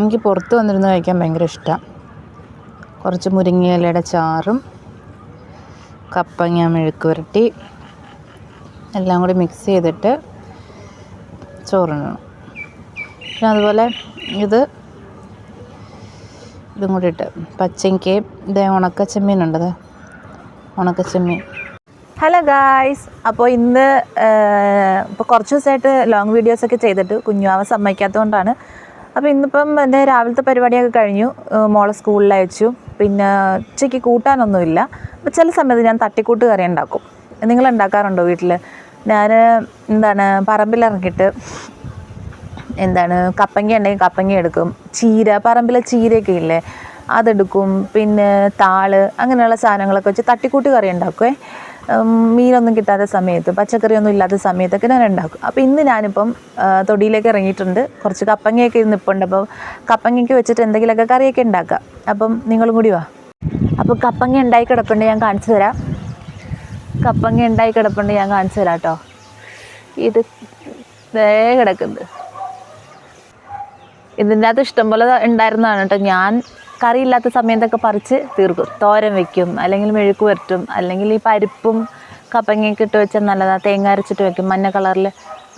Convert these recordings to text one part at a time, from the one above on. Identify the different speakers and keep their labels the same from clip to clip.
Speaker 1: എനിക്ക് പുറത്ത് വന്നിരുന്ന് കഴിക്കാൻ ഭയങ്കര ഇഷ്ടമാണ് കുറച്ച് മുരിങ്ങയിലയുടെ ചാറും കപ്പങ്ങ മെഴുക്ക് പുരട്ടി എല്ലാം കൂടി മിക്സ് ചെയ്തിട്ട് ചോറിനണം പിന്നെ അതുപോലെ ഇത് ഇതും കൂടി ഇട്ട്. പച്ചയ്ക്കയും ഇത് ഉണക്കച്ചെമ്മീനുണ്ടത് ഉണക്കച്ചെമ്മീൻ.
Speaker 2: ഹലോ ഗായ്സ് അപ്പോൾ ഇന്ന് ഇപ്പോൾ കുറച്ച് ദിവസമായിട്ട് ലോങ് വീഡിയോസൊക്കെ ചെയ്തിട്ട് കുഞ്ഞുവാവ സമ്മതിക്കാത്തതുകൊണ്ടാണ് അപ്പോൾ ഇന്നിപ്പം എന്റെ രാവിലത്തെ പരിപാടിയൊക്കെ കഴിഞ്ഞു. മോളെ സ്കൂളിൽ അയച്ചു. പിന്നെ ഉച്ചയ്ക്ക് കൂട്ടാനൊന്നുമില്ല. അപ്പോൾ ചില സമയത്ത് ഞാൻ തട്ടിക്കൂട്ട് കറി ഉണ്ടാക്കും. നിങ്ങൾ ഉണ്ടാക്കാറുണ്ടോ വീട്ടിൽ ഞാൻ എന്താണ് പറമ്പിലിറങ്ങിയിട്ട് എന്താണ് കപ്പങ്ങ ഉണ്ടെങ്കിൽ കപ്പങ്ങ എടുക്കും. ചീര പറമ്പിലെ ചീരയൊക്കെ ഇല്ലേ? അതെടുക്കും. പിന്നെ താൾ അങ്ങനെയുള്ള സാധനങ്ങളൊക്കെ വെച്ച് തട്ടിക്കൂട്ട് കറി ഉണ്ടാക്കുമേ മീനൊന്നും കിട്ടാത്ത സമയത്ത് പച്ചക്കറിയൊന്നും ഇല്ലാത്ത സമയത്തൊക്കെ ഞാൻ ഉണ്ടാക്കും. അപ്പോൾ ഇന്ന് ഞാനിപ്പം തൊടിയിലേക്ക് ഇറങ്ങിയിട്ടുണ്ട്. കുറച്ച് കപ്പങ്ങയൊക്കെ ഇന്ന് നിൽപ്പുണ്ട് അപ്പോൾ കപ്പങ്ങയ്ക്ക് വെച്ചിട്ട് എന്തെങ്കിലുമൊക്കെ കറിയൊക്കെ ഉണ്ടാക്കാം. അപ്പം നിങ്ങളും കൂടി വാ. അപ്പോൾ കപ്പങ്ങ ഉണ്ടായി കിടപ്പുണ്ട് ഞാൻ കാണിച്ചു തരാം. കപ്പങ്ങ ഉണ്ടായി കിടപ്പുണ്ട് ഞാൻ കാണിച്ചു തരാം കേട്ടോ. ഇത് ദേ കിടക്കുന്നത് ഇതിന്റെ അകത്ത് ഇഷ്ടംപോലെ ഉണ്ടായിരുന്നതാണ് കേട്ടോ. ഞാൻ കറിയില്ലാത്ത സമയത്തൊക്കെ പറിച്ച് തീർക്കും. തോരൻ വെക്കും അല്ലെങ്കിൽ മെഴുക്ക് വരട്ടും അല്ലെങ്കിൽ ഈ പരിപ്പും കപ്പങ്ങയൊക്കെ ഇട്ട് വെച്ചാൽ നല്ലതാണ് തേങ്ങ അരച്ചിട്ട് വെക്കും മഞ്ഞ കളറിൽ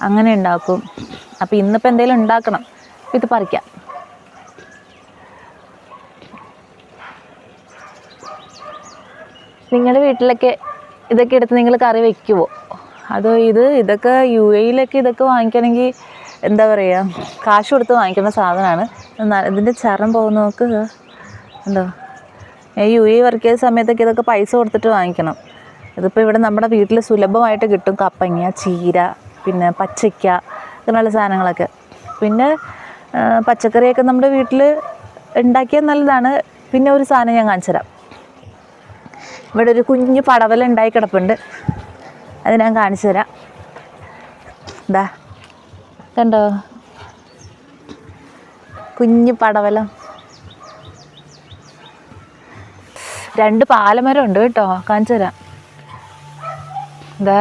Speaker 2: അങ്ങനെ ഉണ്ടാക്കും. അപ്പോൾ ഇന്നിപ്പോൾ എന്തെങ്കിലും ഉണ്ടാക്കണം. ഇത് പറിക്കാം. നിങ്ങളുടെ വീട്ടിലൊക്കെ ഇതൊക്കെ എടുത്ത് നിങ്ങൾ കറി വെക്കുമോ അതോ ഇത് ഇതൊക്കെ യു എയിലൊക്കെ ഇതൊക്കെ വാങ്ങിക്കണമെങ്കിൽ എന്താ പറയുക കാശ് കൊടുത്ത് വാങ്ങിക്കുന്ന സാധനമാണ്. ഇതിന്റെ ചരം പോകുന്ന ഈ യു എ വർക്ക് ചെയ്ത സമയത്തൊക്കെ ഇതൊക്കെ പൈസ കൊടുത്തിട്ട് വാങ്ങിക്കണം. ഇതിപ്പോൾ ഇവിടെ നമ്മുടെ വീട്ടിൽ സുലഭമായിട്ട് കിട്ടും കപ്പങ്ങ ചീര പിന്നെ പച്ചയ്ക്ക അങ്ങനെയുള്ള സാധനങ്ങളൊക്കെ. പിന്നെ പച്ചക്കറിയൊക്കെ നമ്മുടെ വീട്ടിൽ ഉണ്ടാക്കിയാൽ നല്ലതാണ്. പിന്നെ ഒരു സാധനം ഞാൻ കാണിച്ചു തരാം. ഇവിടെ ഒരു കുഞ്ഞു പടവല ഉണ്ടായി കിടപ്പുണ്ട്. അത് ഞാൻ കാണിച്ചു തരാം. ഇതാ കണ്ടോ? കുഞ്ഞു പടവലം. രണ്ട് പാലമരം ഉണ്ട് കേട്ടോ കാണിച്ചു തരാം. എന്താ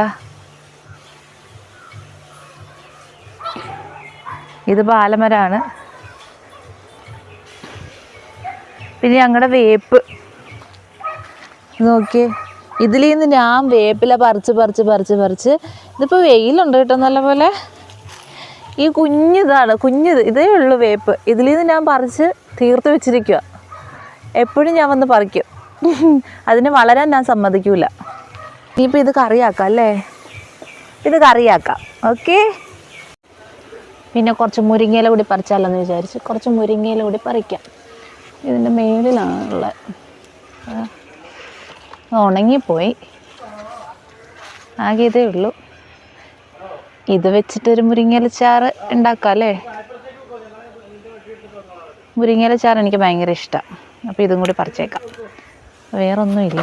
Speaker 2: ഇത് പാലമരമാണ് പിന്നെ ഞങ്ങളുടെ വേപ്പ്. നോക്കിയേ ഇതിൽ നിന്ന് ഞാൻ വേപ്പില പറിച്ച് പറിച്ച് പറിച്ച് പറിച്ച് ഇതിപ്പോൾ വെയിലുണ്ട് കേട്ടോ നല്ല പോലെ ഈ കുഞ്ഞിതാണ് കുഞ്ഞിത് ഇതേ ഉള്ളൂ വേപ്പ്. ഇതിൽ നിന്ന് ഞാൻ പറിച്ച് തീർത്ത് വെച്ചിരിക്കുക എപ്പോഴും ഞാൻ വന്ന് പറിക്കും. അതിന് വളരാൻ ഞാൻ സമ്മതിക്കൂല. ഇനിയിപ്പോൾ ഇത് കറിയാക്കാം അല്ലേ? ഇത് കറിയാക്കാം. ഓക്കെ? പിന്നെ കുറച്ച് മുരിങ്ങയില കൂടി പറിച്ചാലോ എന്ന് വിചാരിച്ച് കുറച്ച് മുരിങ്ങയില കൂടി പറിക്കാം. ഇതിന്റെ മേളിലാണ് ഉള്ളത് ഉണങ്ങിപ്പോയി. ആകെ ഇതേ ഉള്ളൂ. ഇത് വെച്ചിട്ടൊരു മുരിങ്ങയില ചാറ് ഉണ്ടാക്കാം അല്ലേ? മുരിങ്ങയില ചാറ് എനിക്ക് ഭയങ്കര ഇഷ്ടമാണ് അപ്പോൾ ഇതും കൂടി പറിച്ചേക്കാം. വേറൊന്നുമില്ല.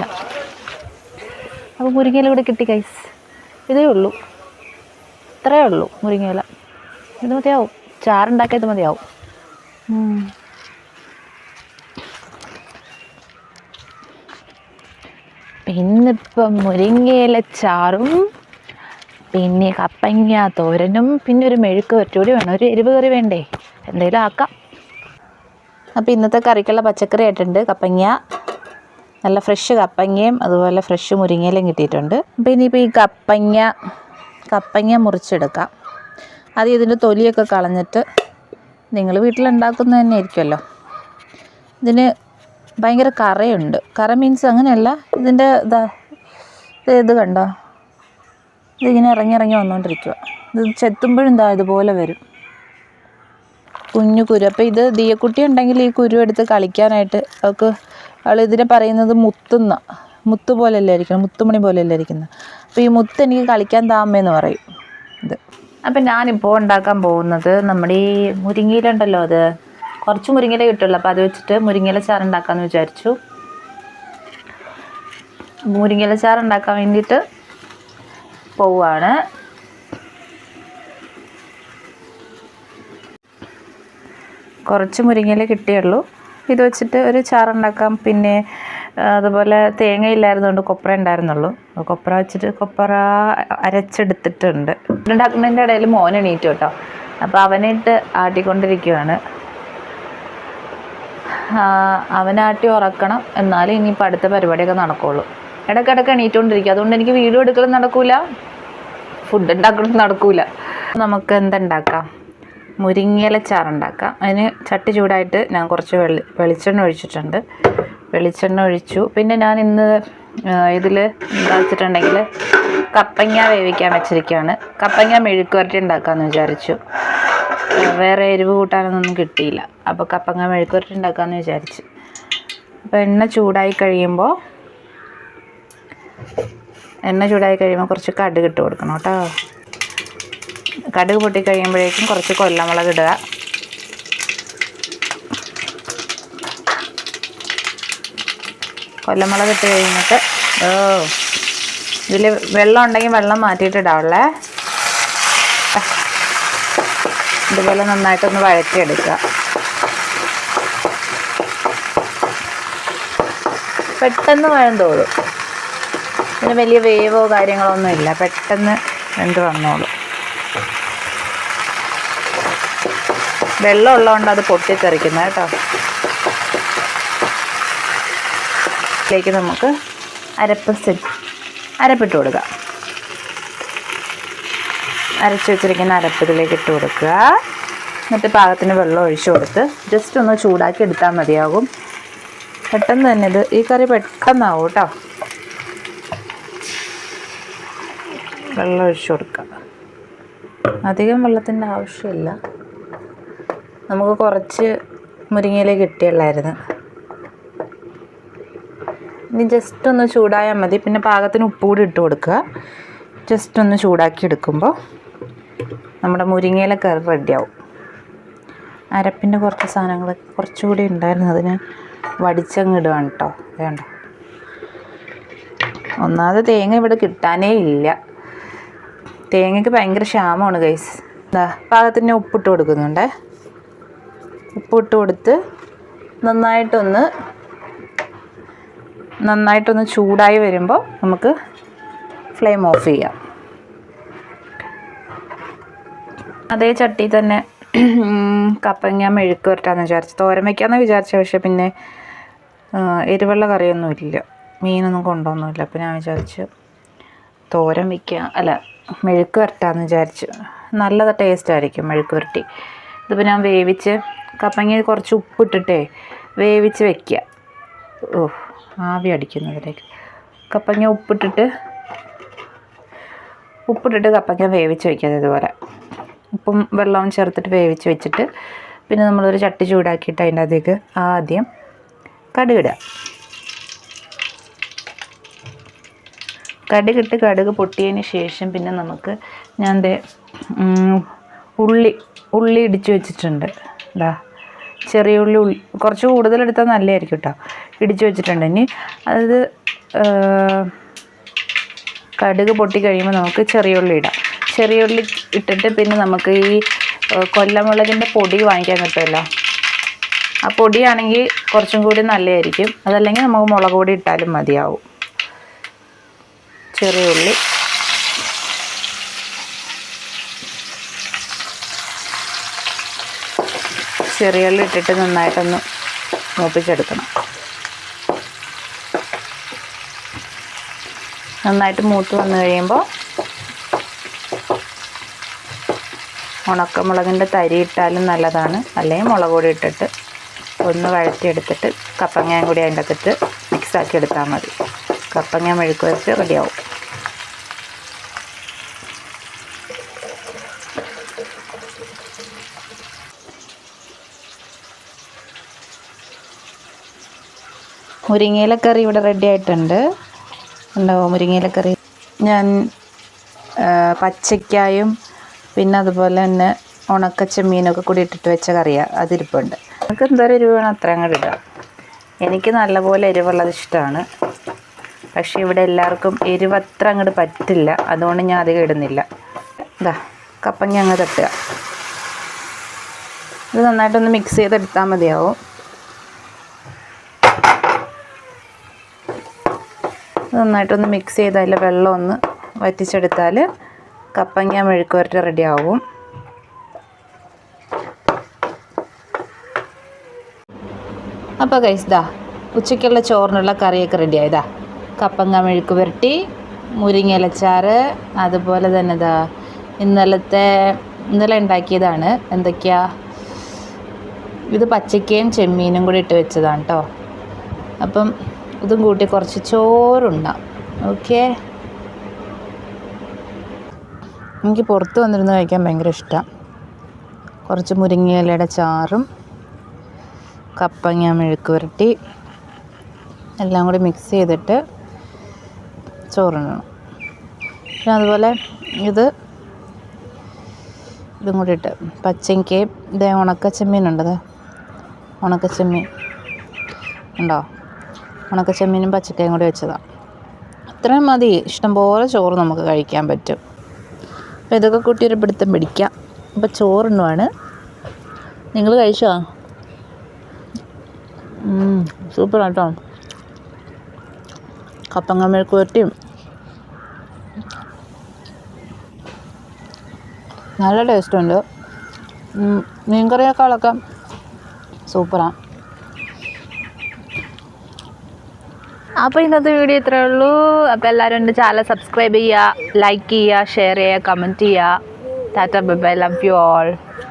Speaker 2: അപ്പോൾ മുരിങ്ങയില കൂടെ കിട്ടി കൈസ് ഇതേ ഉള്ളൂ. ഇത്രയേ ഉള്ളൂ മുരിങ്ങയില. ഇത് മതിയാവും. ചാറുണ്ടാക്കിയത് മതിയാവും. പിന്നിപ്പം മുരിങ്ങയില ചാറും പിന്നെ കപ്പങ്ങ തോരനും പിന്നെ ഒരു മെഴുക്ക് വരട്ടുകൂടി വേണം. ഒരു എരിവ് കറി വേണ്ടേ? എന്തെങ്കിലും ആക്കാം. അപ്പോൾ ഇന്നത്തെ കറിക്കുള്ള പച്ചക്കറി ആയിട്ടുണ്ട് കപ്പങ്ങ. നല്ല ഫ്രഷ് കപ്പങ്ങയും അതുപോലെ ഫ്രഷ് മുരിങ്ങയിലും കിട്ടിയിട്ടുണ്ട്. അപ്പോൾ ഇനിയിപ്പോൾ ഈ കപ്പങ്ങ കപ്പങ്ങ മുറിച്ചെടുക്കാം. അത് ഇതിന്റെ തൊലിയൊക്കെ കളഞ്ഞിട്ട് നിങ്ങൾ വീട്ടിലുണ്ടാക്കുന്നത് തന്നെ ആയിരിക്കുമല്ലോ ഇതിന് ഭയങ്കര കറയുണ്ട്. കറ മീൻസ് അങ്ങനെയല്ല ഇതിന്റെ ഇതാ ഇത് ഇത് കണ്ടോ? ഇതിങ്ങനെ ഇറങ്ങി ഇറങ്ങി വന്നുകൊണ്ടിരിക്കുക ഇത് ചെത്തുമ്പോഴും ഇതാ ഇതുപോലെ വരും. കുഞ്ഞു കുരു. അപ്പോൾ ഇത് ദിയക്കുട്ടി ഉണ്ടെങ്കിൽ ഈ കുരു എടുത്ത് കളിക്കാനായിട്ട് അവൾക്ക് അവൾ ഇതിനെ പറയുന്നത് മുത്തുന്ന. മുത്ത് പോലെയല്ലേ ഇരിക്കുന്നത്? മുത്തുമണി പോലെയല്ലേ ഇരിക്കുന്നത്? അപ്പോൾ ഈ മുത്ത് എനിക്ക് കളിക്കാൻ താമേന്ന് പറയും. ഇത്. അപ്പം ഞാനിപ്പോൾ ഉണ്ടാക്കാൻ പോകുന്നത് നമ്മുടെ ഈ മുരിങ്ങയില ഉണ്ടല്ലോ അത്. കുറച്ച് മുരിങ്ങയില കിട്ടുള്ളൂ. അപ്പോൾ അത് വെച്ചിട്ട് മുരിങ്ങയില ചാറ് ഉണ്ടാക്കാമെന്ന് വിചാരിച്ചു. മുരിങ്ങയില ചാറ് ഉണ്ടാക്കാൻ വേണ്ടിയിട്ട് പോവുകയാണ് കുറച്ച് മുരിങ്ങയില കിട്ടിയുള്ളൂ. ഇത് വെച്ചിട്ട് ഒരു ചാറുണ്ടാക്കാം. പിന്നെ അതുപോലെ തേങ്ങ ഇല്ലായിരുന്നുകൊണ്ട് കൊപ്ര ഉണ്ടായിരുന്നുള്ളൂ. കൊപ്ര വെച്ചിട്ട് കൊപ്ര അരച്ചെടുത്തിട്ടുണ്ട്. ഉണ്ടാക്കുന്നതിന്റെ ഇടയിൽ മോൻ എണീറ്റു കേട്ടോ. അപ്പോൾ അവനിട്ട് ആട്ടിക്കൊണ്ടിരിക്കുകയാണ് അവനാട്ടി ഉറക്കണം. എന്നാലും ഇനിയിപ്പോൾ അടുത്ത പരിപാടിയൊക്കെ നടക്കുള്ളൂ. ഇടയ്ക്കിടയ്ക്ക് എണീറ്റുകൊണ്ടിരിക്കുക അതുകൊണ്ട് എനിക്ക് വീഡിയോ എടുക്കലും നടക്കൂല. ഫുഡ് ഉണ്ടാക്കലും നടക്കൂല. നമുക്ക് എന്തുണ്ടാക്കാം? മുരിങ്ങയില ചാറുണ്ടാക്കാം അതിന് ചട്ടി ചൂടായിട്ട് ഞാൻ കുറച്ച് വെളി വെളിച്ചെണ്ണ ഒഴിച്ചിട്ടുണ്ട്. വെളിച്ചെണ്ണ ഒഴിച്ചു. പിന്നെ ഞാൻ ഇന്ന് ഇതിൽ വെച്ചിട്ടുണ്ടെങ്കിൽ കപ്പങ്ങ വേവിക്കാൻ വെച്ചിരിക്കുകയാണ് കപ്പങ്ങ മെഴുക്ക് വരട്ടി ഉണ്ടാക്കാമെന്ന് വിചാരിച്ചു. വേറെ എരിവ് കൂട്ടാനൊന്നും കിട്ടിയില്ല. അപ്പോൾ കപ്പങ്ങ മെഴുക്ക് വരട്ടി ഉണ്ടാക്കാമെന്ന് വിചാരിച്ചു. അപ്പോൾ എണ്ണ ചൂടായി കഴിയുമ്പോൾ എണ്ണ ചൂടായി കഴിയുമ്പോൾ കുറച്ച് കടുക് ഇട്ട് കൊടുക്കണം കേട്ടോ. കടുക് പൊട്ടിക്കഴിയുമ്പോഴേക്കും കുറച്ച് കൊല്ലമുളക് ഇടുക. കൊല്ലമുളക് ഇട്ട് കഴിഞ്ഞിട്ട് ഓ ഇതിൽ വെള്ളം ഉണ്ടെങ്കിൽ വെള്ളം മാറ്റിയിട്ട് ഇടാവുള്ളേ. ഇതുപോലെ നന്നായിട്ടൊന്ന് വഴറ്റിയെടുക്കുക. പെട്ടെന്ന് വഴം തോന്നും പിന്നെ വലിയ വേവോ കാര്യങ്ങളോ ഒന്നും ഇല്ല. പെട്ടെന്ന് വെന്ത് വന്നോളൂ. വെള്ളം ഉള്ളതുകൊണ്ട് അത് പൊട്ടിത്തെറിക്കുന്നത് കേട്ടോ. ഇതിലേക്ക് നമുക്ക് അരപ്പ് സെറ്റ് അരപ്പിട്ട് കൊടുക്കാം. അരച്ച് വെച്ചിരിക്കുന്ന അരപ്പ് ഇതിലേക്ക് ഇട്ട് കൊടുക്കുക. എന്നിട്ട് പാകത്തിന് വെള്ളം ഒഴിച്ചു കൊടുത്ത് ജസ്റ്റ് ഒന്ന് ചൂടാക്കി എടുത്താൽ മതിയാകും. പെട്ടെന്ന് തന്നെ ഇത് ഈ കറി പെട്ടെന്നാവും കേട്ടോ. വെള്ളം ഒഴിച്ചു കൊടുക്കുക. അധികം വെള്ളത്തിന്റെ ആവശ്യമില്ല. നമുക്ക് കുറച്ച് മുരിങ്ങയില കിട്ടിയുള്ളായിരുന്നു. ഇനി ജസ്റ്റ് ഒന്ന് ചൂടായാൽ മതി. പിന്നെ പാകത്തിന് ഉപ്പ് കൂടി ഇട്ട് കൊടുക്കുക. ജസ്റ്റ് ഒന്ന് ചൂടാക്കി എടുക്കുമ്പോൾ നമ്മുടെ മുരിങ്ങയില കറി റെഡിയാവും അരപ്പിന്റെ കുറച്ച് സാധനങ്ങൾ കുറച്ചുകൂടി ഉണ്ടായിരുന്നു. അതിന് വടിച്ചങ്ങ് ഇടുകയാണ് കേട്ടോ. വേണ്ട ഒന്നാമത് തേങ്ങ ഇവിടെ കിട്ടാനേ ഇല്ല. തേങ്ങയ്ക്ക് ഭയങ്കര ക്ഷാമമാണ് ഗൈസ് എന്താ പാകത്തിന് ഉപ്പിട്ട് കൊടുക്കുന്നുണ്ടേ. ഉപ്പിട്ട് കൊടുത്ത് നന്നായിട്ടൊന്ന് നന്നായിട്ടൊന്ന് ചൂടായി വരുമ്പോൾ നമുക്ക് ഫ്ലെയിം ഓഫ് ചെയ്യാം. അതേ ചട്ടി തന്നെ കപ്പങ്ങ മെഴുക്ക് വരട്ടാന്ന് വിചാരിച്ചു തോരൻ വയ്ക്കാമെന്ന് വിചാരിച്ചു പക്ഷേ പിന്നെ എരിവെള്ള കറിയൊന്നും ഇല്ല. മീനൊന്നും കൊണ്ടുവന്നില്ല. അപ്പോൾ ഞാൻ വിചാരിച്ചു തോരൻ വയ്ക്കുക അല്ല മെഴുക്ക് വരട്ടാന്ന് വിചാരിച്ചു. നല്ല ടേസ്റ്റ് ആയിരിക്കും മെഴുക്ക് വരട്ടി. ഇതിപ്പോൾ ഞാൻ വേവിച്ച് കപ്പങ്ങ കുറച്ച് ഉപ്പിട്ടിട്ടേ വേവിച്ച് വെക്കുക ഓ ആവി അടിക്കുന്നതിലേക്ക് കപ്പങ്ങ ഉപ്പിട്ടിട്ട് ഉപ്പിട്ടിട്ട് കപ്പങ്ങ വേവിച്ച് വെക്കുന്നത് ഇതുപോലെ. ഉപ്പും വെള്ളവും ചേർത്തിട്ട് വേവിച്ച് വെച്ചിട്ട് പിന്നെ നമ്മളൊരു ചട്ടി ചൂടാക്കിയിട്ട് അതിന്റെ അകത്തേക്ക് ആദ്യം കടുകിടുക കടുകിട്ട് കടുക് പൊട്ടിയതിന് ശേഷം പിന്നെ നമുക്ക് ഞാൻ ഉള്ളി ഉള്ളി ഇടിച്ച് വെച്ചിട്ടുണ്ട്. ഇതാ ചെറിയ ഉള്ളി ഉള്ളി കുറച്ച് കൂടുതൽ എടുത്താൽ നല്ലതായിരിക്കും കേട്ടോ ഇടിച്ച് വെച്ചിട്ടുണ്ട്. ഇനി അത് കടുക് പൊട്ടി കഴിയുമ്പോൾ നമുക്ക് ചെറിയ ഉള്ളി ഇടാം. ചെറിയ ഉള്ളി ഇട്ടിട്ട് പിന്നെ നമുക്ക് ഈ കൊല്ലമുളകിന്റെ പൊടി വാങ്ങിക്കാൻ കിട്ടുമല്ലോ ആ പൊടിയാണെങ്കിൽ കുറച്ചും കൂടി നല്ലതായിരിക്കും. അതല്ലെങ്കിൽ നമുക്ക് മുളക് പൊടി ഇട്ടാലും മതിയാവും. ചെറിയ ഉള്ളി. ചെറിയ ഉള്ളി ഇട്ടിട്ട് നന്നായിട്ടൊന്ന് മൂപ്പിച്ചെടുക്കണം. നന്നായിട്ട് മൂത്ത് വന്നു കഴിയുമ്പോൾ ഉണക്കമുളകിന്റെ തരി ഇട്ടാലും നല്ലതാണ്. അല്ലെങ്കിൽ മുളക് പൊടി ഇട്ടിട്ട് ഒന്ന് വഴറ്റിയെടുത്തിട്ട് കപ്പങ്ങയും കൂടി അതിന്റെ അകത്തിട്ട് മിക്സാക്കി എടുത്താൽ മതി. കപ്പങ്ങ മെഴുക്ക് വെച്ച് റെഡിയാവും മുരിങ്ങയിലക്കറി ഇവിടെ റെഡി ആയിട്ടുണ്ട്. ഉണ്ടാവും മുരിങ്ങയിലക്കറി? ഞാൻ ആ, പച്ചയ്ക്കായും പിന്നെ അതുപോലെ തന്നെ ഉണക്കച്ചെമ്മീനൊക്കെ കൂടി ഇട്ടിട്ട് വെച്ച കറിയാണ് അതിരിപ്പുണ്ട്. നമുക്ക് എന്തോരം എരിവ് വേണം അത്രയും കൂടി ഇടാം. എനിക്ക് നല്ലപോലെ എരിവുള്ളത് ഇഷ്ടമാണ്. പക്ഷേ ഇവിടെ എല്ലാവർക്കും എരിവ് അത്ര അങ്ങോട്ട് പറ്റില്ല. അതുകൊണ്ട് ഞാൻ അധികം ഇടുന്നില്ല. ഇതാ കപ്പങ്ങ അങ്ങ് തട്ടുക. ഇത് നന്നായിട്ടൊന്ന് മിക്സ് ചെയ്തെടുത്താൽ മതിയാവും. നന്നായിട്ടൊന്ന് മിക്സ് ചെയ്ത് അതിൽ വെള്ളം ഒന്ന് വറ്റിച്ചെടുത്താൽ കപ്പങ്ങ മെഴുക്ക് വരട്ടി റെഡി ആവും അപ്പോൾ കൈസ് ദാ ഉച്ചയ്ക്കുള്ള ചോറിനുള്ള കറിയൊക്കെ റെഡി ആയതാ കപ്പങ്ങ മെഴുക്ക് പുരട്ടി മുരിങ്ങയിലച്ചാറ് അതുപോലെ തന്നെ ഇതാ ഇന്നലത്തെ ഇന്നലെ ഉണ്ടാക്കിയതാണ്. എന്തൊക്കെയാ? ഇത് പച്ചക്കയും ചെമ്മീനും കൂടി ഇട്ട് വെച്ചതാണ് കേട്ടോ അപ്പം ഇതും കൂട്ടി കുറച്ച് ചോറുണ്ടാവും ഓക്കെ.
Speaker 1: എനിക്ക് പുറത്ത് വന്നിരുന്ന് കഴിക്കാൻ ഭയങ്കര ഇഷ്ടമാണ് കുറച്ച് മുരിങ്ങയിലയുടെ ചാറും കപ്പങ്ങ മെഴുക്ക് പുരട്ടി എല്ലാം കൂടി മിക്സ് ചെയ്തിട്ട് ചോറുണ്ണണം പിന്നെ അതുപോലെ ഇത് ഇതും കൂടി ഇട്ട് പച്ചയ്ക്കയും ഇതേ ഉണക്കച്ചെമ്മീനുണ്ടത്. ഉണക്കച്ചെമ്മീൻ ഉണ്ടോ? ഉണക്കച്ചെമ്മീനും പച്ചക്കയും കൂടി വെച്ചതാണ് അത്രയും മതി. ഇഷ്ടംപോലെ ചോറ് നമുക്ക് കഴിക്കാൻ പറ്റും. അപ്പോൾ ഇതൊക്കെ കൂട്ടി ഒരു പിടുത്തം പിടിക്കാം. അപ്പോൾ ചോറുണ്ണുവാണ്. നിങ്ങൾ കഴിച്ചോ? സൂപ്പർ കേട്ടോ കപ്പങ്ങ മെഴുക്ക് പുരട്ടിയും. നല്ല ടേസ്റ്റുണ്ട് മീൻകറിയേക്കാളൊക്കെ സൂപ്പറാണ്
Speaker 2: അപ്പോൾ ഇന്നത്തെ വീഡിയോ ഇത്രേ ഉള്ളൂ. അപ്പോൾ എല്ലാവരും എന്റെ ചാനൽ സബ്സ്ക്രൈബ് ചെയ്യുക ലൈക്ക് ചെയ്യുക ഷെയർ ചെയ്യുക കമന്റ് ചെയ്യുക. Tata bye love you all